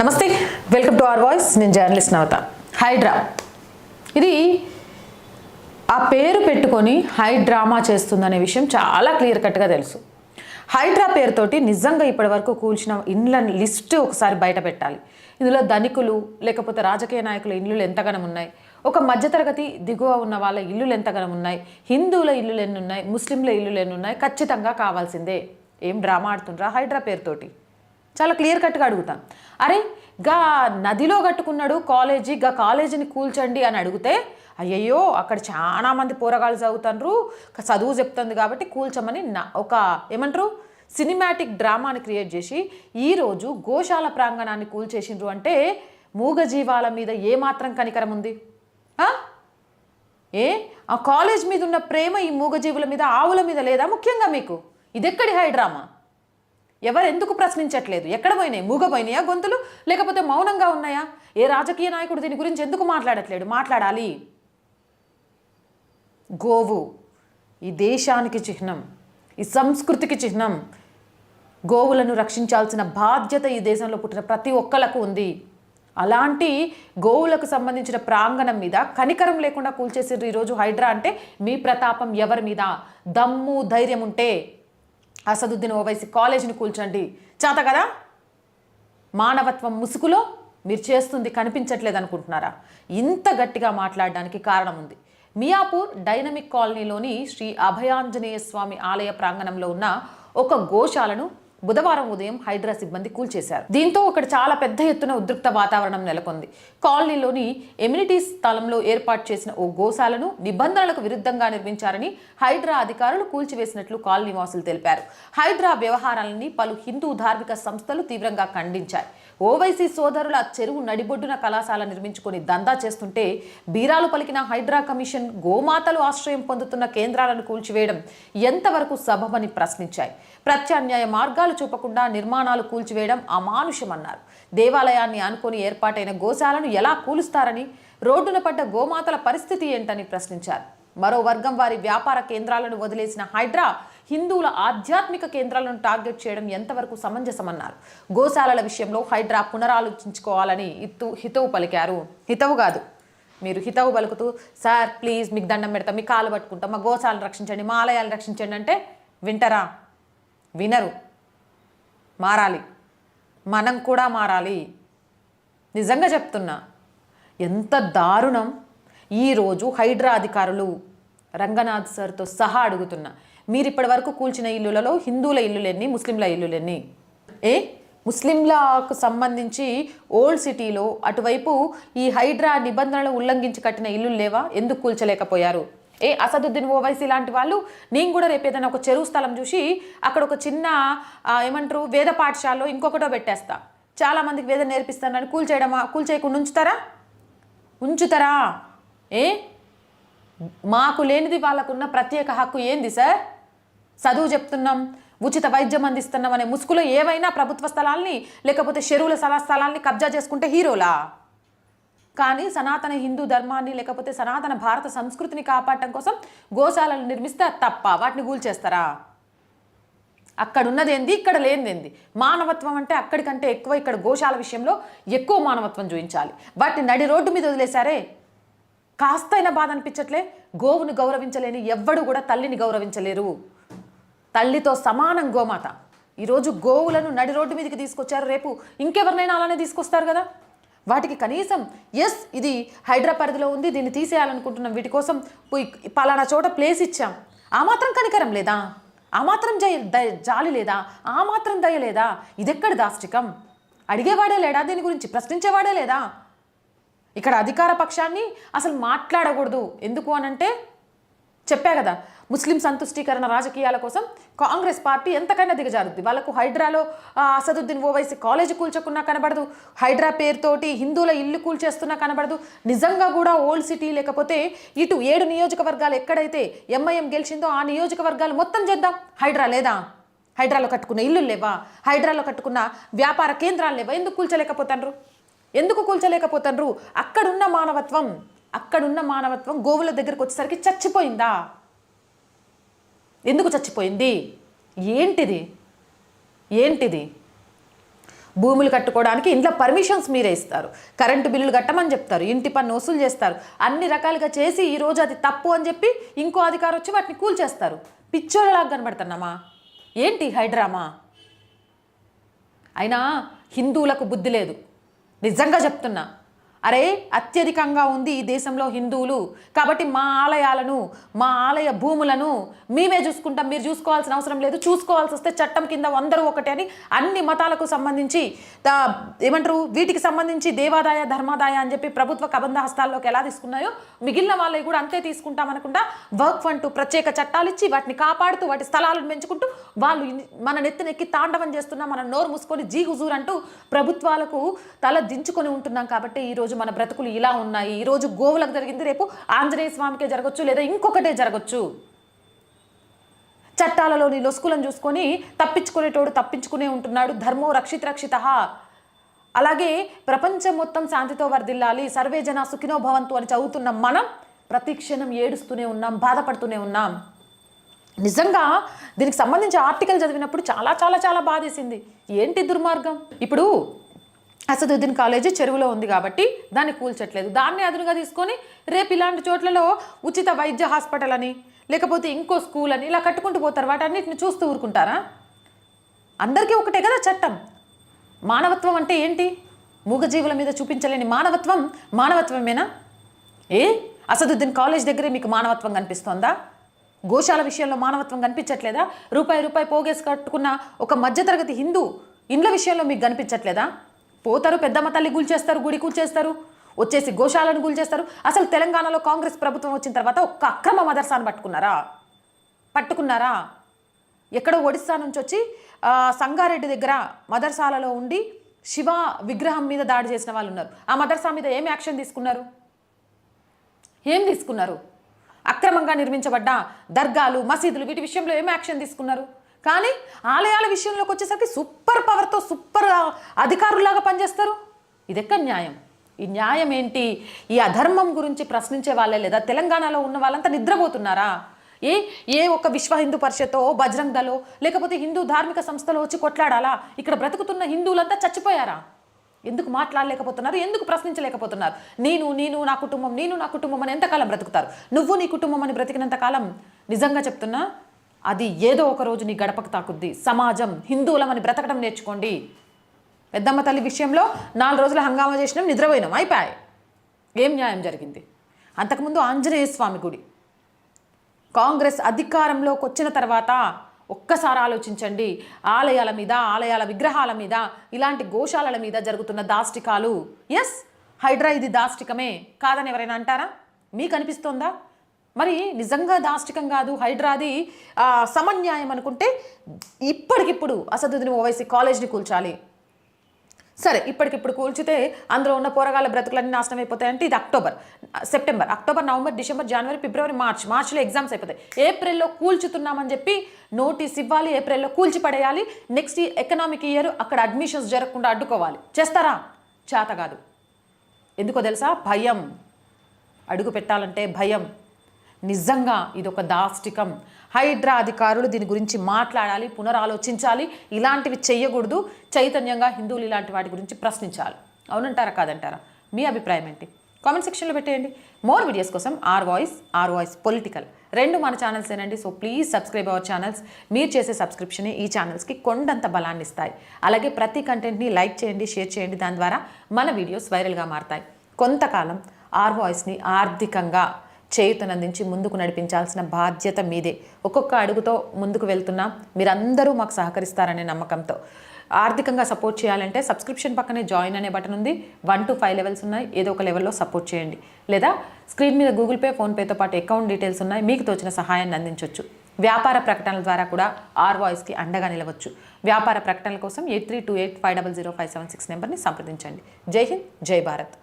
నమస్తే welcome to our voice. నేను journalist Navatha. Hydraa. ఇది ఆ పేరు పెట్టుకొని హై డ్రామా చేస్తుందనే విషయం చాలా క్లియర్ కట్గా తెలుసు. హైడ్రా పేరుతోటి నిజంగా ఇప్పటివరకు కూల్చిన ఇండ్ల లిస్ట్ ఒకసారి బయట పెట్టాలి. ఇందులో ధనికులు లేకపోతే రాజకీయ నాయకుల ఇల్లులు ఎంతగానం ఉన్నాయి? ఒక మధ్యతరగతి దిగువ ఉన్న వాళ్ళ ఇల్లులు ఎంతగానం ఉన్నాయి? హిందువుల ఇల్లులు ఎన్ని ఉన్నాయి? ముస్లింల ఇల్లులు ఎన్ని ఉన్నాయి? ఖచ్చితంగా కావాల్సిందే. ఏం డ్రామా ఆడుతుండ్రా హైడ్రా పేరుతోటి? చాలా క్లియర్ కట్గా అడుగుతాం. అరే గా నదిలో కట్టుకున్నాడు కాలేజీ గా కాలేజీని కూల్చండి అని అడిగితే అయ్యయ్యో అక్కడ చాలా మంది పోరగాళ్ళు చదువుతారు చదువు చెప్తుంది కాబట్టి కూల్చమని నా ఒక ఏమంటారు? సినిమాటిక్ డ్రామాని క్రియేట్ చేసి ఈరోజు గోశాల ప్రాంగణాన్ని కూల్చేసిండ్రు అంటే మూగజీవాల మీద ఏమాత్రం కనికరం ఉంది? ఏ? ఆ కాలేజ్ మీద ఉన్న ప్రేమ ఈ మూగజీవుల మీద ఆవుల మీద లేదా? ముఖ్యంగా మీకు. ఇదెక్కడి హై డ్రామా ఎవరు ఎందుకు ప్రశ్నించట్లేదు? ఎక్కడ పోయినాయి? మూగపోయినాయా గొంతులు? లేకపోతే మౌనంగా ఉన్నాయా? ఏ రాజకీయ నాయకుడు దీని గురించి ఎందుకు మాట్లాడట్లేడు? మాట్లాడాలి. గోవు ఈ దేశానికి చిహ్నం ఈ సంస్కృతికి చిహ్నం. గోవులను రక్షించాల్సిన బాధ్యత ఈ దేశంలో పుట్టిన ప్రతి ఒక్కలకు ఉంది. అలాంటి గోవులకు సంబంధించిన ప్రాంగణం మీద కనికరం లేకుండా కూల్చేసిర్రు ఈరోజు హైడ్రా అంటే మీ ప్రతాపం ఎవరి మీద? దమ్ము ధైర్యం ఉంటే అసదుద్దీన్ ఓవైసీ కాలేజీని కూల్చండి. చేత కదా? మానవత్వం ముసుగులో మీరు చేస్తుంది కనిపించట్లేదు అనుకుంటున్నారా? ఇంత గట్టిగా మాట్లాడడానికి కారణం ఉంది. మియాపూర్ డైనమిక్ కాలనీలోని శ్రీ అభయాంజనేయ స్వామి ఆలయ ప్రాంగణంలో ఉన్న ఒక గోశాలను బుధవారం ఉదయం హైడ్రా సిబ్బంది కూల్చేశారు. దీంతో అక్కడ చాలా పెద్ద ఎత్తున ఉద్రిక్త వాతావరణం నెలకొంది. కాలనీలోని ఎమ్యూనిటీస్ స్థలంలో ఏర్పాటు చేసిన ఓ గోశాలను నిబంధనలకు విరుద్ధంగా నిర్మించారని హైడ్రా అధికారులు కూల్చివేసినట్లు కాలనీవాసులు తెలిపారు. హైడ్రా వ్యవహారాలని పలు హిందూ ధార్మిక సంస్థలు తీవ్రంగా ఖండించాయి. ఓవైసీ సోదరుల చెరువు నడిబొడ్డున కళాశాల నిర్మించుకొని దందా చేస్తుంటే బీరాలు పలికిన హైడ్రా కమిషన్ గోమాతలు ఆశ్రయం పొందుతున్న కేంద్రాలను కూల్చివేయడం ఎంతవరకు సబబని ప్రశ్నించాయి. ప్రత్యామ్నాయ మార్గాలు చూపకుండా నిర్మాణాలు కూల్చివేయడం అమానుషమన్నారు. దేవాలయాన్ని ఆనుకొని ఏర్పాటైన గోశాలను ఎలా కూలుస్తారని రోడ్డున పడ్డ గోమాతల పరిస్థితి ఏంటని ప్రశ్నించారు. మరో వర్గం వారి వ్యాపార కేంద్రాలను వదిలేసిన హైడ్రా హిందువుల ఆధ్యాత్మిక కేంద్రాలను టార్గెట్ చేయడం ఎంతవరకు సమంజసమన్నారు. గోశాలల విషయంలో హైడ్రా పునరాలోచించుకోవాలని ఇత్తు హితవు పలికారు. హితవు కాదు. మీరు హితవు పలుకుతూ సార్ ప్లీజ్ మీకు దండం పెడతాం మీ కాలు పట్టుకుంటాం మా గోశాలను రక్షించండి మా ఆలయాలను రక్షించండి అంటే వింటరా? వినరు. మారాలి. మనం కూడా మారాలి. నిజంగా చెప్తున్నా ఎంత దారుణం. ఈరోజు హైడ్రా అధికారులు రంగనాథ్ సార్తో సహా అడుగుతున్నా మీరు ఇప్పటి వరకు కూల్చిన ఇల్లులలో హిందువుల ఇల్లులెన్ని ముస్లింల ఇల్లులెన్ని ఏ? ముస్లింలకు సంబంధించి ఓల్డ్ సిటీలో అటువైపు ఈ హైడ్రా నిబంధనలు ఉల్లంఘించి కట్టిన ఇల్లులు లేవా? ఎందుకు కూల్చలేకపోయారు? ఏ అసదుద్దీన్ ఓవైసీ లాంటి వాళ్ళు నేను కూడా రేపు ఏదైనా ఒక చెరువు స్థలం చూసి అక్కడ ఒక చిన్న ఏమంటారు వేద పాఠశాలలో ఇంకొకటో పెట్టేస్తా. చాలా మందికి వేద నేర్పిస్తానని కూల్ చేయడం కూల్ చేయకుండా ఉంచుతారా? ఉంచుతారా? ఏ? మాకు లేనిది వాళ్ళకున్న ప్రత్యేక హక్కు ఏంది సార్? చదువు చెప్తున్నాం ఉచిత వైద్యం అందిస్తున్నాం అనే ముసుగులో ఏవైనా ప్రభుత్వ స్థలాల్ని లేకపోతే చెరువుల స్థల స్థలాల్ని కబ్జా చేసుకుంటే హీరోలా? కానీ సనాతన హిందూ ధర్మాన్ని లేకపోతే సనాతన భారత సంస్కృతిని కాపాడటం కోసం గోశాలను నిర్మిస్తే తప్ప వాటిని కూల్చేస్తారా అక్కడ ఉన్నదేంది ఇక్కడ లేనిదేంది? మానవత్వం అంటే అక్కడికంటే ఎక్కువ ఇక్కడ గోశాల విషయంలో ఎక్కువ మానవత్వం చూపించాలి వాటిని నడి రోడ్డు మీద వదిలేశారే? కాస్తైనా బాధ అనిపించట్లే గోవుని గౌరవించలేని ఎవ్వడు కూడా తల్లిని గౌరవించలేరు. తల్లితో సమానం గోమాత. ఈరోజు గోవులను నడి రోడ్డు మీదకి తీసుకొచ్చారు రేపు ఇంకెవరినైనా అలానే తీసుకొస్తారు కదా? వాటికి కనీసం ఎస్ ఇది హైడ్రా పరిధిలో ఉంది దీన్ని తీసేయాలనుకుంటున్నాం వీటి కోసం పలానా చోట ప్లేస్ ఇచ్చాం. ఆ మాత్రం కనికరం లేదా? ఆ మాత్రం జయ దయ జాలి లేదా? ఆ మాత్రం దయ లేదా? ఇదెక్కడ దాష్టికం? అడిగేవాడే లేడా దీని గురించి? ప్రశ్నించేవాడే లేదా? ఇక్కడ అధికార పక్షాన్ని అసలు మాట్లాడకూడదు. ఎందుకు అనంటే చెప్పా కదా ముస్లిం సంతుష్టీకరణ రాజకీయాల కోసం కాంగ్రెస్ పార్టీ ఎంతకైనా దిగజారుద్ది. వాళ్ళకు హైడ్రాలో అసదుద్దీన్ ఓవైసీ కాలేజీ కూల్చకున్నా కనబడదు. హైడ్రా పేరుతోటి హిందువుల ఇల్లు కూల్చేస్తున్నా కనబడదు. నిజంగా కూడా ఓల్డ్ సిటీ లేకపోతే ఇటు ఏడు నియోజకవర్గాలు ఎక్కడైతే ఎంఐఎం గెలిచిందో ఆ నియోజకవర్గాలు మొత్తం చేద్దాం. హైడ్రా లేదా? హైడ్రాలో కట్టుకున్న ఇల్లు లేవా? హైడ్రాలో కట్టుకున్న వ్యాపార కేంద్రాలు లేవా? ఎందుకు కూల్చలేకపోతాండ్రు? ఎందుకు కూల్చలేకపోతాండ్రు? అక్కడున్న మానవత్వం అక్కడున్న మానవత్వం గోవుల దగ్గరకు వచ్చేసరికి చచ్చిపోయిందా? ఎందుకు చచ్చిపోయింది? ఏంటిది? ఏంటిది? భూములు కట్టుకోవడానికి ఇంట్లో పర్మిషన్స్ మీరే ఇస్తారు. కరెంటు బిల్లులు కట్టమని చెప్తారు. ఇంటి పన్ను వసూలు చేస్తారు. అన్ని రకాలుగా చేసి ఈ రోజు అది తప్పు అని చెప్పి ఇంకో అధికారం వచ్చి వాటిని కూల్చేస్తారు పిచ్చోళ్ళలాగా కనబడుతున్నామా? ఏంటి హైడ్రామా? అయినా హిందువులకు బుద్ధి లేదు. నిజంగా చెప్తున్నా. అరే అత్యధికంగా ఉంది ఈ దేశంలో హిందువులు. కాబట్టి మా ఆలయాలను మా ఆలయ భూములను మేమే చూసుకుంటాం. మీరు చూసుకోవాల్సిన అవసరం లేదు. చూసుకోవాల్సి వస్తే చట్టం కింద అందరూ ఒకటే అని అన్ని మతాలకు సంబంధించి ఏమంటారు వీటికి సంబంధించి దేవాదాయ ధర్మాదాయ అని చెప్పి ప్రభుత్వ కబంధ హస్తాల్లోకి ఎలా తీసుకున్నాయో మిగిలిన వాళ్ళవి కూడా అంతే తీసుకుంటాం అనకుండా వర్క్ ఫండ్ ప్రత్యేక చట్టాలు ఇచ్చి వాటిని కాపాడుతూ వాటి స్థలాలను పెంచుకుంటూ వాళ్ళు మన నెత్తినెక్కి తాండవం చేస్తున్నాం మన నోరు మూసుకొని జీ హుజూర్ అంటూ ప్రభుత్వాలకు తల దించుకొని ఉంటున్నాం కాబట్టి ఈ ఈరోజు మన బ్రతుకులు ఇలా ఉన్నాయి. ఈ రోజు గోవులకు జరిగింది రేపు ఆంజనేయ స్వామికే జరగచ్చు లేదా ఇంకొకటే జరగచ్చు. చట్టాలలోని లొసుకులను చూసుకొని తప్పించుకునేటోడు తప్పించుకునే ఉంటున్నాడు. ధర్మో రక్షిత రక్షిత. అలాగే ప్రపంచం మొత్తం శాంతితో వర్దిల్లాలి సర్వే జన సుఖినో భవంతు అని చదువుతున్న మనం ప్రతిక్షణం ఏడుస్తూనే ఉన్నాం బాధపడుతూనే ఉన్నాం. నిజంగా దీనికి సంబంధించి ఆర్టికల్ చదివినప్పుడు చాలా చాలా చాలా బాధేసింది. ఏంటి దుర్మార్గం? ఇప్పుడు అసదుద్దీన్ కాలేజీ చెరువులో ఉంది కాబట్టి దాన్ని కూల్చట్లేదు. దాన్ని అదునుగా తీసుకొని రేపు ఇలాంటి చోట్లలో ఉచిత వైద్య హాస్పిటల్ అని లేకపోతే ఇంకో స్కూల్ అని ఇలా కట్టుకుంటూ పోతారు. వాటన్నిటిని చూస్తూ ఊరుకుంటారా? అందరికీ ఒకటే కదా చట్టం. మానవత్వం అంటే ఏంటి? మూగజీవుల మీద చూపించలేని మానవత్వం మానవత్వమేనా? ఏ? అసదుద్దీన్ కాలేజ్ దగ్గరే మీకు మానవత్వం కనిపిస్తోందా? గోశాల విషయంలో మానవత్వం కనిపించట్లేదా? రూపాయి రూపాయి పోగేసి కట్టుకున్న ఒక మధ్యతరగతి హిందూ ఇండ్ల విషయంలో మీకు కనిపించట్లేదా? పోతారు పెద్దమ్మ తల్లి కూల్చేస్తారు గుడి కూల్చేస్తారు వచ్చేసి గోశాలను కూల్చేస్తారు అసలు తెలంగాణలో కాంగ్రెస్ ప్రభుత్వం వచ్చిన తర్వాత ఒక్క అక్రమ మదర్సాను పట్టుకున్నారా? పట్టుకున్నారా? ఎక్కడో ఒడిస్సా నుంచి వచ్చి సంగారెడ్డి దగ్గర మదర్సాలలో ఉండి శివ విగ్రహం మీద దాడి చేసిన వాళ్ళు ఉన్నారు. ఆ మదర్సా మీద ఏం యాక్షన్ తీసుకున్నారు? ఏం తీసుకున్నారు? అక్రమంగా నిర్మించబడ్డ దర్గాలు మసీదులు వీటి విషయంలో ఏం యాక్షన్ తీసుకున్నారు? కానీ ఆలయాల విషయంలోకి వచ్చేసరికి సూపర్ పవర్తో సూపర్ అధికారులాగా పనిచేస్తారు? ఇదెక్క న్యాయం? ఈ న్యాయం ఏంటి? ఈ అధర్మం గురించి ప్రశ్నించే వాళ్ళే లేదా తెలంగాణలో ఉన్న వాళ్ళంతా నిద్రపోతున్నారా? ఏ ఏ ఒక్క విశ్వ హిందూ పరిషత్తో బజరంగ్ దళో లేకపోతే హిందూ ధార్మిక సంస్థలో వచ్చి కొట్లాడాలా? ఇక్కడ బ్రతుకుతున్న హిందువులంతా చచ్చిపోయారా? ఎందుకు మాట్లాడలేకపోతున్నారు? ఎందుకు ప్రశ్నించలేకపోతున్నారు? నేను నేను నా కుటుంబం నేను నా కుటుంబం అని ఎంతకాలం బ్రతుకుతారు? నువ్వు నీ కుటుంబం అని బ్రతికినంత కాలం నిజంగా చెప్తున్నా అది ఏదో ఒక రోజు నీ గడపకు తాకుద్ది. సమాజం హిందువులమని బ్రతకడం నేర్చుకోండి. పెద్దమ్మ తల్లి విషయంలో నాలుగు రోజులు హంగామా చేసినాం నిద్రపోయినాం అయిపోయాయి. ఏం న్యాయం జరిగింది? అంతకుముందు ఆంజనేయ స్వామి గుడి. కాంగ్రెస్ అధికారంలోకి వచ్చిన తర్వాత ఒక్కసారి ఆలోచించండి. ఆలయాల మీద ఆలయాల విగ్రహాల మీద ఇలాంటి గోశాలల మీద జరుగుతున్న దాష్టికాలు. ఎస్ హైడ్రా ఇది దాష్టికమే కాదని ఎవరైనా అంటారా? మీకు అనిపిస్తోందా? మరి నిజంగా దాష్టికం కాదు హైడ్రాది సమన్యాయం అనుకుంటే ఇప్పటికిప్పుడు అసదుద్దీన్ ఓవైసీ కాలేజ్ని కూల్చాలి. సరే ఇప్పటికిప్పుడు కూల్చితే అందులో ఉన్న పోరగాళ్ళ బ్రతుకులన్నీ నాశనం అయిపోతాయంటే ఇది October September. October November December January February March. మార్చిలో ఎగ్జామ్స్ అయిపోతాయి. ఏప్రిల్లో కూల్చుతున్నామని చెప్పి నోటీస్ ఇవ్వాలి ఏప్రిల్లో కూల్చి పడేయాలి. నెక్స్ట్ ఎకనామిక్ ఇయర్ అక్కడ అడ్మిషన్స్ జరగకుండా అడ్డుకోవాలి. చేస్తారా? చేత కాదు. ఎందుకో తెలుసా? భయం. అడుగు పెట్టాలంటే భయం. నిజంగా ఇదొక దాష్టికం. హైడ్రా అధికారులు దీని గురించి మాట్లాడాలి పునరాలోచించాలి. ఇలాంటివి చెయ్యకూడదు. చైతన్యంగా హిందువులు ఇలాంటి వాటి గురించి ప్రశ్నించాలి. అవునంటారా కాదంటారా? మీ అభిప్రాయం ఏంటి? కామెంట్ సెక్షన్లో పెట్టేయండి. మోర్ వీడియోస్ కోసం R voice R voice political. రెండు మన ఛానల్స్ ఏనండి. So please subscribe our channels. మీరు చేసే సబ్స్క్రిప్షన్ ఈ ఛానల్స్కి కొండంత బలాన్ని ఇస్తాయి. అలాగే ప్రతి కంటెంట్ని లైక్ చేయండి షేర్ చేయండి. దాని ద్వారా మన వీడియోస్ వైరల్గా మారతాయి. కొంతకాలం ఆర్ వాయిస్ని ఆర్థికంగా చేయుతనందించి ముందుకు నడిపించాల్సిన బాధ్యత మీదే. ఒక్కొక్క అడుగుతో ముందుకు వెళ్తున్నా మీరందరూ మాకు సహకరిస్తారనే నమ్మకంతో. ఆర్థికంగా సపోర్ట్ చేయాలంటే సబ్స్క్రిప్షన్ పక్కనే జాయిన్ అనే బటన్ ఉంది. వన్ టు ఫైవ్ లెవెల్స్ ఉన్నాయి. ఏదో ఒక లెవెల్లో సపోర్ట్ చేయండి. లేదా స్క్రీన్ మీద గూగుల్ పే ఫోన్పేతో పాటు అకౌంట్ డీటెయిల్స్ ఉన్నాయి. మీకు తోచిన సహాయాన్ని అందించవచ్చు వ్యాపార ప్రకటనల ద్వారా కూడా ఆర్ వాయిస్కి అండగా నిలవచ్చు. వ్యాపార ప్రకటనల కోసం eight three two eight five double zero five seven six నెంబర్ని సంప్రదించండి. జై హింద్ జై భారత్.